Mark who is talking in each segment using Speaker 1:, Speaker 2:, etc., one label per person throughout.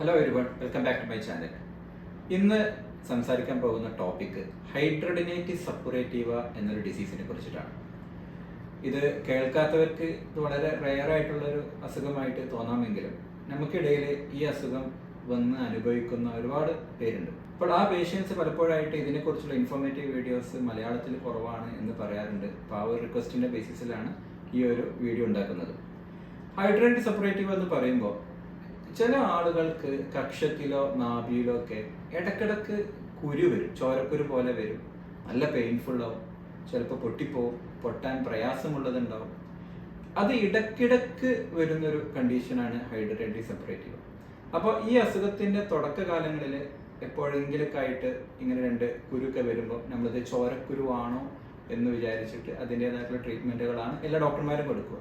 Speaker 1: Hello everyone welcome back to my channel ഇന്ന് സംസാരിക്കാൻ പോകുന്ന ടോപ്പിക് ഹൈഡ്രഡിനേറ്റി സപ്പുറേറ്റീവ എന്നൊരു ഡിസീസിനെ കുറിച്ചിട്ടാണ്. ഇത് കേൾക്കാത്തവർക്ക് ഇത് വളരെ റെയർ ആയിട്ടുള്ളൊരു അസുഖമായിട്ട് തോന്നാമെങ്കിലും നമുക്കിടയിൽ ഈ അസുഖം വന്ന് അനുഭവിക്കുന്ന ഒരുപാട് പേരുണ്ട്. അപ്പോൾ ആ പേഷ്യൻസ് പലപ്പോഴായിട്ട് ഇതിനെക്കുറിച്ചുള്ള ഇൻഫോർമേറ്റീവ് വീഡിയോസ് മലയാളത്തിൽ കുറവാണ് എന്ന് പറയാറുണ്ട്. അപ്പോൾ ആ ഒരു റിക്വസ്റ്റിന്റെ ബേസിസിലാണ് ഈ ഒരു വീഡിയോ ഉണ്ടാക്കുന്നത്. ഹൈഡ്രേറ്റ് സെപ്പറേറ്റീവ് എന്ന് പറയുമ്പോൾ ചില ആളുകൾക്ക് കക്ഷത്തിലോ നാഭിയിലോ ഒക്കെ ഇടക്കിടക്ക് കുരു വരും ചോരക്കുരു പോലെ വരും. നല്ല പെയിൻഫുള്ളാവും ചിലപ്പോൾ പൊട്ടിപ്പോവും പൊട്ടാൻ പ്രയാസമുള്ളതുണ്ടാവും. അത് ഇടക്കിടക്ക് വരുന്നൊരു കണ്ടീഷനാണ് ഹൈഡ്രേറ്റി സെപ്പറേറ്റീവ് അപ്പോൾ ഈ അസുഖത്തിന്റെ തുടക്കകാലങ്ങളിൽ എപ്പോഴെങ്കിലൊക്കെ ആയിട്ട് ഇങ്ങനെ രണ്ട് കുരുക്കെ വരുമ്പോൾ നമ്മളിത് ചോരക്കുരുവാണോ എന്ന് വിചാരിച്ചിട്ട് അതിന്റെതായിട്ടുള്ള ട്രീറ്റ്മെന്റുകളാണ് എല്ലാ ഡോക്ടർമാരും കൊടുക്കുക.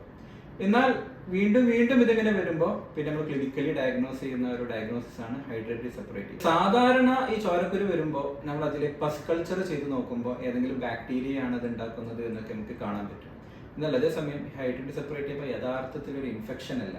Speaker 1: എന്നാൽ വീണ്ടും വീണ്ടും ഇതിങ്ങനെ വരുമ്പോൾ പിന്നെ നമ്മൾ ക്ലിനിക്കലി ഡയഗ്നോസ് ചെയ്യുന്ന ഒരു ഡയഗ്നോസിസ് ആണ് ഹൈഡ്രേറ്റ് സെപ്പറേറ്റ് സാധാരണ ഈ ചോരക്കുരു വരുമ്പോൾ നമ്മൾ അതിൽ പസ് കൾച്ചർ ചെയ്ത് നോക്കുമ്പോൾ ഏതെങ്കിലും ബാക്ടീരിയ ആണ് അത് ഉണ്ടാക്കുന്നത് എന്നൊക്കെ നമുക്ക് കാണാൻ പറ്റും. എന്നാൽ അതേസമയം ഹൈഡ്രേറ്റ് സെപ്പറേറ്റ് ചെയ്യുമ്പോൾ യഥാർത്ഥത്തിൽ ഒരു ഇൻഫെക്ഷൻ അല്ല.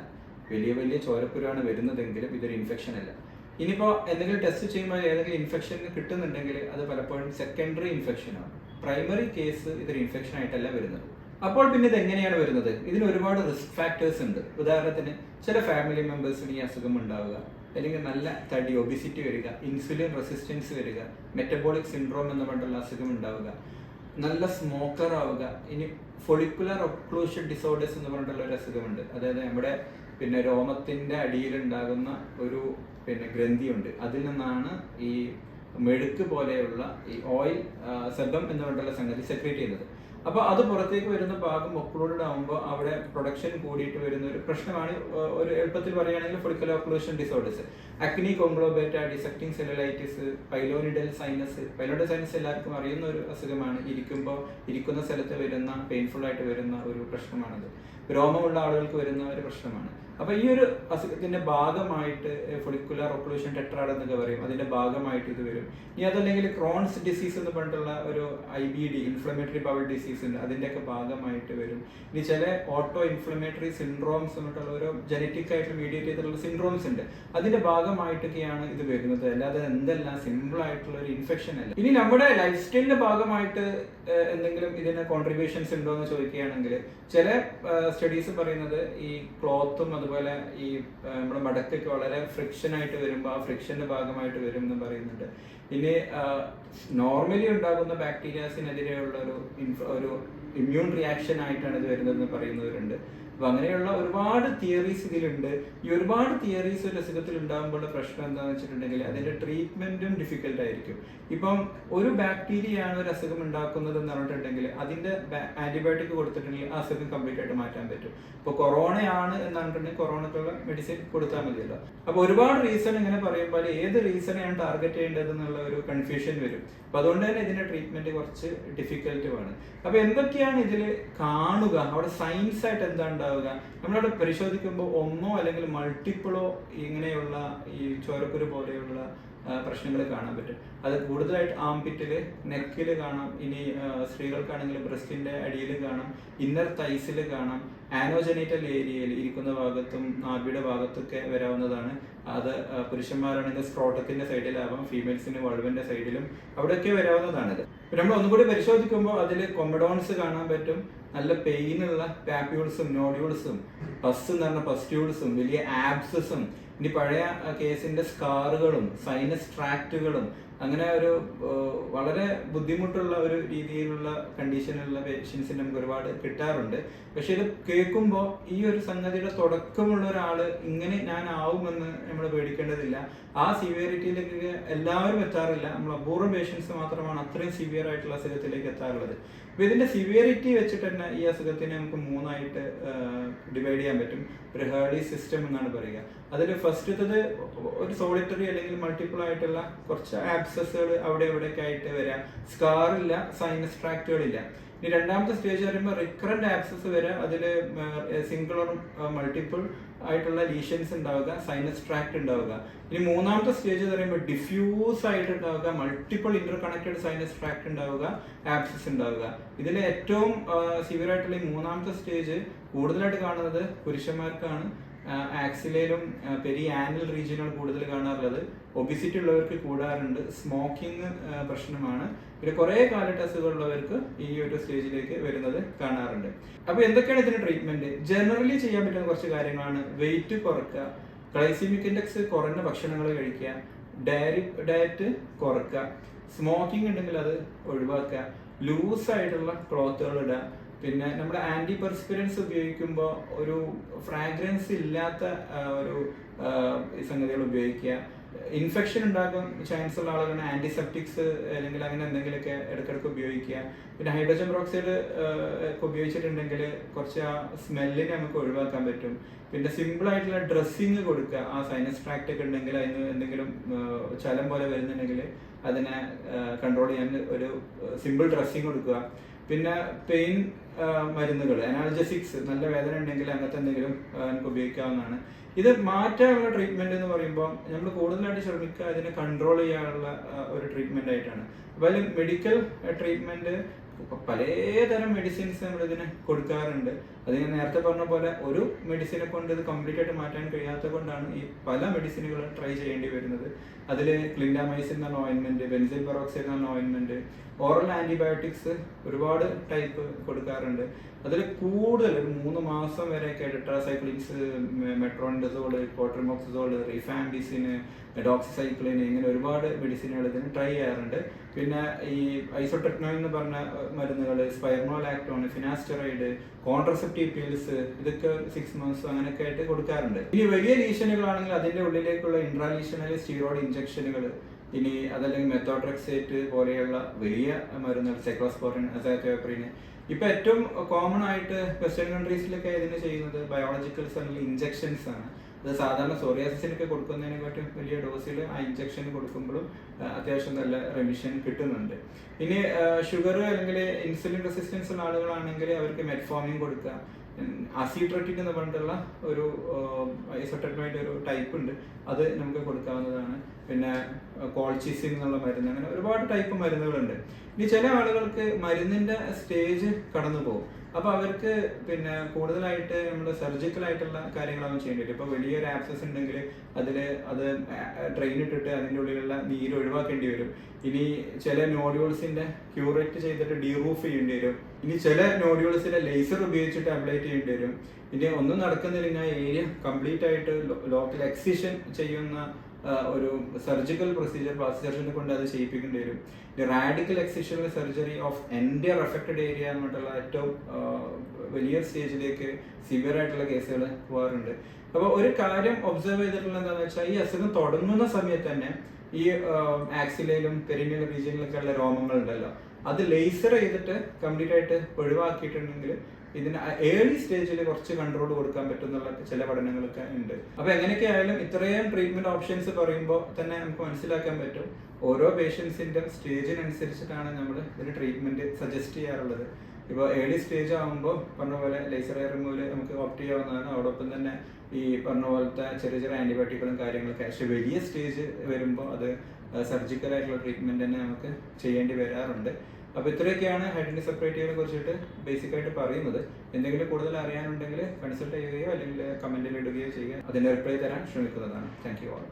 Speaker 1: വലിയ വലിയ ചോരക്കുരുവാണ് വരുന്നതെങ്കിലും ഇതൊരു ഇൻഫെക്ഷൻ അല്ല. ഇനിയിപ്പോൾ എന്തെങ്കിലും ടെസ്റ്റ് ചെയ്യുമ്പോൾ ഏതെങ്കിലും ഇൻഫെക്ഷൻ കിട്ടുന്നുണ്ടെങ്കിൽ അത് പലപ്പോഴും സെക്കൻഡറി ഇൻഫെക്ഷനാണ് പ്രൈമറി കേസ് ഇതൊരു ഇൻഫെക്ഷൻ ആയിട്ടല്ല വരുന്നത്. അപ്പോൾ പിന്നെ ഇത് എങ്ങനെയാണ് വരുന്നത്? ഇതിന് ഒരുപാട് റിസ്ക് ഫാക്ടേഴ്സ് ഉണ്ട്. ഉദാഹരണത്തിന് ചില ഫാമിലി മെമ്പേഴ്സിന് ഈ അസുഖം ഉണ്ടാവുക അല്ലെങ്കിൽ നല്ല തടി ഒബിസിറ്റി വരിക ഇൻസുലിൻ റെസിസ്റ്റൻസ് വരിക മെറ്റബോളിക് സിൻഡ്രോം എന്ന് പറഞ്ഞിട്ടുള്ള അസുഖം ഉണ്ടാവുക നല്ല സ്മോക്കർ ആവുക ഇനി ഫൊളിക്കുലർ ഒക്ലൂഷൻ ഡിസോർഡേഴ്സ് എന്ന് പറഞ്ഞിട്ടുള്ള ഒരു അസുഖമുണ്ട്. അതായത് നമ്മുടെ പിന്നെ രോമത്തിന്റെ അടിയിലുണ്ടാകുന്ന ഒരു പിന്നെ ഗ്രന്ഥിയുണ്ട്. അതിൽ നിന്നാണ് ഈ മെഴുക്ക് പോലെയുള്ള ഈ ഓയിൽ സെബം എന്ന് പറഞ്ഞിട്ടുള്ള സംഗതി സെക്രേറ്റ് ചെയ്യുന്നത്. അപ്പോൾ അത് പുറത്തേക്ക് വരുന്ന ഭാഗം ഒക്ലൂഡഡ് ആകുമ്പോൾ അവിടെ പ്രൊഡക്ഷൻ കൂടിയിട്ട് വരുന്ന ഒരു പ്രശ്നമാണ്. ഒരു എളുപ്പത്തിൽ പറയുകയാണെങ്കിൽ follicular occlusion disorders acne conglobata dissecting cellulitis pilonidal sinus pilonidal sinus എല്ലാവർക്കും അറിയുന്ന ഒരു അസുഖമാണ്. ഇരിക്കുമ്പോൾ ഇരിക്കുന്ന സ്ഥലത്ത് വരുന്ന പെയിൻഫുൾ ആയിട്ട് വരുന്ന ഒരു പ്രശ്നമാണത്. രോമമുള്ള ആളുകൾക്ക് വരുന്ന ഒരു പ്രശ്നമാണ്. അപ്പൊ ഈ ഒരു അസുഖത്തിന്റെ ഭാഗമായിട്ട് ഫൊളിക്കുലർ ഒക്ലൂഷൻ ടെട്രാഡ് എന്നൊക്കെ പറയും. അതിന്റെ ഭാഗമായിട്ട് ഇത് വരും. ഇനി അതല്ലെങ്കിൽ ക്രോൺസ് ഡിസീസ് എന്ന് പറഞ്ഞിട്ടുള്ള ഒരു I B D inflammatory bowel disease ഉണ്ട്. അതിന്റെയൊക്കെ ഭാഗമായിട്ട് വരും. ഇനി ചില ഓട്ടോ ഇൻഫ്ലമേറ്ററി സിൻഡ്രോംസ് എന്നിട്ടുള്ള ഓരോ ജനറ്റിക് ആയിട്ട് മീഡിയേറ്റ് ചെയ്തിട്ടുള്ള സിൻഡ്രോംസ് ഉണ്ട്. അതിന്റെ ഭാഗമായിട്ടൊക്കെയാണ് ഇത് വരുന്നത്. അല്ലാതെ എന്തല്ല സിമ്പിൾ ആയിട്ടുള്ള ഒരു ഇൻഫെക്ഷൻ അല്ല. ഇനി നമ്മുടെ ലൈഫ് സ്റ്റൈലിന്റെ ഭാഗമായിട്ട് എന്തെങ്കിലും ഇതിന് കോൺട്രിബ്യൂഷൻസ് ഉണ്ടോ എന്ന് ചോദിക്കുകയാണെങ്കിൽ ചില സ്റ്റഡീസ് പറയുന്നത് ഈ ക്ലോത്തും അതുപോലെ ഈ നമ്മുടെ മടക്കൊക്കെ വളരെ ഫ്രിക്ഷൻ ആയിട്ട് വരുമ്പോൾ ആ ഫ്രിക്ഷന്റെ ഭാഗമായിട്ട് വരും എന്ന് പറയുന്നുണ്ട്. ഇനി നോർമലി ഉണ്ടാകുന്ന ബാക്ടീരിയാസിനെതിരെയുള്ള ഒരു ഒരു ഇമ്മ്യൂൺ റിയാക്ഷൻ ആയിട്ടാണ് ഇത് വരുന്നതെന്ന് പറയുന്നവരുണ്ട്. അപ്പൊ അങ്ങനെയുള്ള ഒരുപാട് തിയറീസ് ഇതിലുണ്ട്. ഈ ഒരുപാട് തിയറീസ് ഒരു അസുഖത്തിൽ ഉണ്ടാകുമ്പോഴുള്ള പ്രശ്നം എന്താണെന്ന് വെച്ചിട്ടുണ്ടെങ്കിൽ അതിന്റെ ട്രീറ്റ്മെന്റും ഡിഫിക്കൽട്ട് ആയിരിക്കും. ഇപ്പം ഒരു ബാക്ടീരിയയാണ് ഒരു അസുഖം ഉണ്ടാക്കുന്നത് എന്ന് പറഞ്ഞിട്ടുണ്ടെങ്കിൽ അതിന്റെ ആന്റിബയോട്ടിക് കൊടുത്തിട്ടുണ്ടെങ്കിൽ ആ അസുഖം കംപ്ലീറ്റ് ആയിട്ട് മാറ്റാൻ പറ്റും. ഇപ്പൊ കൊറോണയാണ് എന്ന് പറഞ്ഞിട്ടുണ്ടെങ്കിൽ കൊറോണക്കുള്ള മെഡിസിൻ കൊടുത്താൽ മതിയല്ലോ. അപ്പൊ ഒരുപാട് റീസൺ ഇങ്ങനെ പറയുമ്പോൾ ഏത് റീസണാണ് ടാർഗറ്റ് ചെയ്യേണ്ടത് എന്നുള്ള ഒരു കൺഫ്യൂഷൻ വരും. അപ്പൊ അതുകൊണ്ട് തന്നെ ഇതിന്റെ ട്രീറ്റ്മെന്റ് കുറച്ച് ഡിഫിക്കൽട്ടുമാണ് അപ്പൊ എന്തൊക്കെയാണ് ഇതിൽ കാണുക? അവിടെ സയൻസ് ആയിട്ട് എന്താ ഉണ്ടാവുക. നമ്മളവിടെ പരിശോധിക്കുമ്പോൾ ഒന്നോ അല്ലെങ്കിൽ മൾട്ടിപ്പിളോ ഇങ്ങനെയുള്ള ഈ ചോരക്കുരു പോലെയുള്ള പ്രശ്നങ്ങൾ കാണാൻ പറ്റും. അത് കൂടുതലായിട്ട് ആംപിറ്റിൽ നെക്കിൽ കാണാം. ഇനി സ്ത്രീകൾക്കാണെങ്കിൽ ബ്രസ്റ്റിന്റെ അടിയിൽ കാണാം. ഇന്നർ തൈസിൽ കാണാം. ആനോജനേറ്റൽ ഏരിയയിൽ ഇരിക്കുന്ന ഭാഗത്തും നാഭിയുടെ ഭാഗത്തൊക്കെ വരാവുന്നതാണ്. അത് പുരുഷന്മാരാണെങ്കിൽ സ്ക്രോട്ടത്തിന്റെ സൈഡിലാവാം ഫീമെയിൽസിന് വൾവിന്റെ സൈഡിലും അവിടെയൊക്കെ വരാവുന്നതാണിത്. നമ്മൾ ഒന്നുകൂടി പരിശോധിക്കുമ്പോൾ അതിൽ കൊമഡോൺസ് കാണാൻ പറ്റും. നല്ല പെയിൻ ഉള്ള പാപ്യൂൾസും നോഡ്യൂൾസും പസ് എന്ന് പറഞ്ഞ പസ്റ്റ്യൂൾസും വലിയ ആബ്സസും ഇനി പഴയ കേസിന്റെ സ്കാറുകളും സൈനസ് ട്രാക്റ്റുകളും അങ്ങനെ ഒരു വളരെ ബുദ്ധിമുട്ടുള്ള ഒരു രീതിയിലുള്ള കണ്ടീഷനിലുള്ള പേഷ്യൻസിന് നമുക്ക് ഒരുപാട് കിട്ടാറുണ്ട്. പക്ഷെ ഇത് കേൾക്കുമ്പോൾ ഈ ഒരു സംഗതിയുടെ തുടക്കമുള്ള ഒരാൾ ഇങ്ങനെ ഞാൻ ആവുമെന്ന് നമ്മൾ പേടിക്കേണ്ടതില്ല. ആ സിവിയറിറ്റിയിലേക്ക് എല്ലാവരും എത്താറില്ല. നമ്മൾ അപൂർവം പേഷ്യൻസ് മാത്രമാണ് അത്രയും സിവിയർ ആയിട്ടുള്ള അസുഖത്തിലേക്ക് എത്താറുള്ളത്. അപ്പൊ ഇതിന്റെ സിവിയറിറ്റി വെച്ചിട്ട് തന്നെ ഈ അസുഖത്തിനെ നമുക്ക് മൂന്നായിട്ട് ഡിവൈഡ് ചെയ്യാൻ പറ്റും. ഒരു ഹേർഡി സിസ്റ്റം എന്നാണ് പറയുക. അതിൽ ഫസ്റ്റത്തത് ഒരു സോളിറ്ററി അല്ലെങ്കിൽ മൾട്ടിപ്പിൾ ആയിട്ടുള്ള കുറച്ച് ആബ്സസുകൾ അവിടെ ഇവിടെയൊക്കെ ആയിട്ട് വരാം. സ്കാർ ഇല്ല സൈനസ് ട്രാക്റ്റുകളില്ല ഇനി രണ്ടാമത്തെ സ്റ്റേജ് പറയുമ്പോൾ റിക്കറന്റ് ആബ്സസ് വരെ അതിൽ സിംഗിൾ ഓർ മൾട്ടിപ്പിൾ ആയിട്ടുള്ള ലീഷൻസ് ഉണ്ടാവുക സൈനസ് ട്രാക്ട് ഉണ്ടാവുക ഇനി മൂന്നാമത്തെ സ്റ്റേജ് എന്ന് പറയുമ്പോൾ ഡിഫ്യൂസ് ആയിട്ട് ഉണ്ടാവുക multiple interconnected sinus tract ഉണ്ടാവുക ആബ്സസ് ഉണ്ടാവുക ഇതിൽ ഏറ്റവും സിവിയർ ആയിട്ടുള്ള ഈ മൂന്നാമത്തെ സ്റ്റേജ് കൂടുതലായിട്ട് കാണുന്നത് പുരുഷന്മാർക്കാണ്. ആക്സിലേലും പെരി ആനൽ റീജിയനാണ് കൂടുതൽ കാണാറുള്ളത്. ഒബിസിറ്റി ഉള്ളവർക്ക് കൂടാറുണ്ട്. സ്മോക്കിംഗ് പ്രശ്നമാണ്. പിന്നെ കുറേ കാലഘട്ട അസുഖമുള്ളവർക്ക് ഈ ഒരു സ്റ്റേജിലേക്ക് വരുന്നത് കാണാറുണ്ട്. അപ്പോൾ എന്തൊക്കെയാണ് ഇതിന്റെ ട്രീറ്റ്മെന്റ് ജനറലി ചെയ്യാൻ പറ്റുന്ന കുറച്ച് കാര്യങ്ങളാണ്. വെയിറ്റ് കുറക്കുക ഗ്ലൈസിമിക് ഇൻഡെക്സ് കുറഞ്ഞ ഭക്ഷണങ്ങൾ കഴിക്കുക ഡയറി ഡയറ്റ് കുറക്കുക സ്മോക്കിംഗ് ഉണ്ടെങ്കിൽ അത് ഒഴിവാക്കുക ലൂസ് ആയിട്ടുള്ള ക്ലോത്തുകൾ ഇടുക പിന്നെ നമ്മുടെ ആന്റി പെർസ്പിറൻസ് ഉപയോഗിക്കുമ്പോൾ ഒരു ഫ്രാഗ്രൻസ് ഇല്ലാത്ത ഒരു സംഗതികൾ ഉപയോഗിക്കുക. ഇൻഫെക്ഷൻ ഉണ്ടാകും ചാൻസ് ഉള്ള ആളുകളാണ് ആന്റിസെപ്റ്റിക്സ് അല്ലെങ്കിൽ അങ്ങനെ എന്തെങ്കിലുമൊക്കെ ഇടയ്ക്കിടയ്ക്ക് ഉപയോഗിക്കുക. പിന്നെ ഹൈഡ്രജൻ പെറോക്സൈഡ് ഉപയോഗിച്ചിട്ടുണ്ടെങ്കിൽ കുറച്ച് ആ സ്മെല്ലിനെ നമുക്ക് ഒഴിവാക്കാൻ പറ്റും. പിന്നെ സിമ്പിൾ ആയിട്ടുള്ള ഡ്രസ്സിങ് കൊടുക്കുക. ആ സൈനസ് ട്രാക്ട് ഒക്കെ ഉണ്ടെങ്കിൽ അതിന് എന്തെങ്കിലും ചലം പോലെ വരുന്നുണ്ടെങ്കിൽ അതിനെ കൺട്രോൾ ചെയ്യാൻ ഒരു സിമ്പിൾ ഡ്രസ്സിങ് കൊടുക്കുക. പിന്നെ പെയിൻ മരുന്നുകൾ അനാൾജസിക്സ് നല്ല വേദന ഉണ്ടെങ്കിൽ അങ്ങനത്തെ എന്തെങ്കിലും നമുക്ക് ഉപയോഗിക്കാവുന്നതാണ്. ഇത് മാറ്റാനുള്ള ട്രീറ്റ്മെന്റ് എന്ന് പറയുമ്പോൾ നമ്മൾ കൂടുതലായിട്ട് ശ്രമിക്കുക അതിനെ കൺട്രോൾ ചെയ്യാനുള്ള ഒരു ട്രീറ്റ്മെന്റ് ആയിട്ടാണ്. അപ്പോൾ അതിൽ മെഡിക്കൽ ട്രീറ്റ്മെന്റ് പലതരം മെഡിസിൻസ് നമ്മൾ ഇതിന് കൊടുക്കാറുണ്ട്. അത് ഞാൻ നേരത്തെ പറഞ്ഞ പോലെ ഒരു മെഡിസിനെ കൊണ്ട് ഇത് കംപ്ലീറ്റ് ആയിട്ട് മാറ്റാൻ കഴിയാത്ത കൊണ്ടാണ് ഈ പല മെഡിസിനുകളും ട്രൈ ചെയ്യേണ്ടി വരുന്നത്. അതിൽ ക്ലിൻഡാമൈസിൻ എന്ന ഓയിൻമെന്റ് ബെൻസിൽ പെറോക്സൈഡ് എന്ന ഓയിൻമെന്റ് ഓറൽ ആന്റിബയോട്ടിക്സ് ഒരുപാട് ടൈപ്പ് കൊടുക്കാറുണ്ട്. അതിൽ കൂടുതൽ ഒരു മൂന്ന് മാസം വരെയൊക്കെ ടെട്രാസൈക്ലിൻസ് മെട്രോണ്ടസോൾ കോട്രിമോക്സോൾ റിഫാംബിസിന് ഡോക്സിസൈക്ലിന് ഇങ്ങനെ ഒരുപാട് മെഡിസിനുകൾ ഇതിന് ട്രൈ ചെയ്യാറുണ്ട്. പിന്നെ ഈ ഐസോടെക്നോ എന്ന് പറഞ്ഞ മരുന്നുകൾ സ്പൈർമോലാക്ടോൺ ഫിനാസ്റ്ററോയിഡ് കോൺട്രസെപ്റ്റീവ് പിൽസ് ഇതൊക്കെ സിക്സ് മന്ത്സ് അങ്ങനെയൊക്കെ ആയിട്ട് കൊടുക്കാറുണ്ട്. ഇനി വലിയ ലീഷനുകളാണെങ്കിൽ അതിന്റെ ഉള്ളിലേക്കുള്ള ഇൻട്രാലീഷണൽ സ്റ്റീറോയിഡ് ഇഞ്ചക്ഷനുകൾ ഇനി അതല്ലെങ്കിൽ മെത്തോട്രക്സേറ്റ് പോലെയുള്ള വലിയ മരുന്നുകൾ സെക്ലോസ്പോറിൻ അസാറ്റോപ്രീന് ഇപ്പൊ ഏറ്റവും കോമൺ ആയിട്ട് വെസ്റ്റേൺ കൺട്രീസിലൊക്കെ ഇതിന് ചെയ്യുന്നത് ബയോളജിക്കൽസ് അല്ലെങ്കിൽ ഇഞ്ചക്ഷൻസ് ആണ്. അത് സാധാരണ സോറിയാസിസിനൊക്കെ കൊടുക്കുന്നതിനെക്കാട്ടും വലിയ ഡോസിൽ ആ ഇഞ്ചക്ഷൻ കൊടുക്കുമ്പോഴും അത്യാവശ്യം നല്ല റെമിഷൻ കിട്ടുന്നുണ്ട്. ഇനി ഷുഗർ അല്ലെങ്കിൽ ഇൻസുലിൻ റെസിസ്റ്റൻസ് ഉള്ള ആളുകളാണെങ്കിൽ അവർക്ക് മെറ്റ്ഫോമിൻ കൊടുക്കുക. അസിട്രറ്റിക് എന്ന് പറഞ്ഞിട്ടുള്ള ഒരു ഐസോട്രറ്റിനായിട്ട് ഒരു ടൈപ്പ് ഉണ്ട്. അത് നമുക്ക് കൊടുക്കാവുന്നതാണ്. പിന്നെ കോൾച്ചിസിൻ എന്നുള്ള മരുന്ന്. അങ്ങനെ ഒരുപാട് ടൈപ്പ് മരുന്നുകളുണ്ട്. ഇനി ചില ആളുകൾക്ക് മരുന്നിന്റെ സ്റ്റേജ് കടന്നു പോകും അപ്പൊ അവർക്ക് പിന്നെ കൂടുതലായിട്ട് നമ്മൾ സർജിക്കൽ ആയിട്ടുള്ള കാര്യങ്ങളൊന്നും ചെയ്യേണ്ടി വരും ഇപ്പൊ വലിയൊരു ആക്സസ് ഉണ്ടെങ്കിൽ അതിൽ അത് ട്രെയിൻ ഇട്ടിട്ട് അതിന്റെ ഉള്ളിലുള്ള നീര് ഒഴിവാക്കേണ്ടി വരും. ഇനി ചില നോഡ്യൂൾസിന്റെ ക്യൂറേറ്റ് ചെയ്തിട്ട് ഡീറൂഫ് ചെയ്യേണ്ടി വരും. ഇനി ചില നോഡ്യൂൾസിന്റെ ലേസർ ഉപയോഗിച്ചിട്ട് അപ്ലൈറ്റ് ചെയ്യേണ്ടി വരും. ഇനി ഒന്നും നടക്കുന്നില്ലെങ്കിൽ ഏരിയ കംപ്ലീറ്റ് ആയിട്ട് ലോക്കൽ എക്സിഷൻ ചെയ്യുന്ന ഒരു സർജിക്കൽ പ്രൊസീജിയർ പ്ലാസ്റ്റിക് സർജറിനെ കൊണ്ട് അത് ചെയ്യിപ്പിക്കേണ്ടി വരും. റാഡിക്കൽ എക്സിഷൻ സർജറി ഓഫ് എന്റെ അഫക്റ്റഡ് ഏരിയ എന്നിട്ടുള്ള ഏറ്റവും വലിയ സ്റ്റേജിലേക്ക് സിവിയർ ആയിട്ടുള്ള കേസുകൾ പോകാറുണ്ട്. അപ്പോൾ ഒരു കാര്യം ഒബ്സർവ് ചെയ്തിട്ടുള്ള എന്താണെന്ന് വെച്ചാൽ ഈ അസുഖം തുടങ്ങുന്ന സമയത്ത് തന്നെ ഈ ആക്സിലയിലും പെരിനിയൽ റീജിയനിലൊക്കെ ഉള്ള രോമങ്ങൾ ഉണ്ടല്ലോ അത് ലേസർ ചെയ്തിട്ട് കംപ്ലീറ്റ് ആയിട്ട് ഒഴിവാക്കിയിട്ടുണ്ടെങ്കിൽ ഇതിന് ഏർലി സ്റ്റേജിൽ കുറച്ച് കൺട്രോൾ കൊടുക്കാൻ പറ്റുന്നുള്ള ചില പഠനങ്ങളൊക്കെ ഉണ്ട്. അപ്പൊ എങ്ങനെയൊക്കെ ആയാലും ഇത്രയും ട്രീറ്റ്മെന്റ് ഓപ്ഷൻസ് പറയുമ്പോൾ തന്നെ നമുക്ക് മനസ്സിലാക്കാൻ പറ്റും. ഓരോ പേഷ്യൻസിന്റെ സ്റ്റേജിനനുസരിച്ചിട്ടാണ് നമ്മൾ ഇതിന് ട്രീറ്റ്മെന്റ് സജസ്റ്റ് ചെയ്യാറുള്ളത്. ഇപ്പോൾ ഏർലി സ്റ്റേജ് ആകുമ്പോൾ പറഞ്ഞ പോലെ ലേസർ റിമൂവൽ നമുക്ക് ഓപ്റ്റ് ചെയ്യാവുന്നതാണ്. അതോടൊപ്പം തന്നെ ഈ പറഞ്ഞ പോലത്തെ ചെറിയ ചെറിയ ആന്റിബയോട്ടിക്കുകളും കാര്യങ്ങളൊക്കെ. പക്ഷെ വലിയ സ്റ്റേജ് വരുമ്പോൾ അത് സർജിക്കൽ ആയിട്ടുള്ള ട്രീറ്റ്മെന്റ് തന്നെ നമുക്ക് ചെയ്യേണ്ടി വരാറുണ്ട്. അപ്പോൾ ഇത്രയൊക്കെയാണ് ഹൈഡ്രജൻ സെപ്പറേറ്റീവിനെ കുറിച്ചിട്ട് ബേസിക് ആയിട്ട് പറയുന്നത്. എന്തെങ്കിലും കൂടുതൽ അറിയാനുണ്ടെങ്കിൽ കൺസൾട്ട് ചെയ്യുകയോ അല്ലെങ്കിൽ കമന്റിൽ ഇടുകയോ ചെയ്യുക. അതിന്റെ റിപ്ലൈ തരാൻ ശ്രമിക്കുന്നതാണ്. Thank you all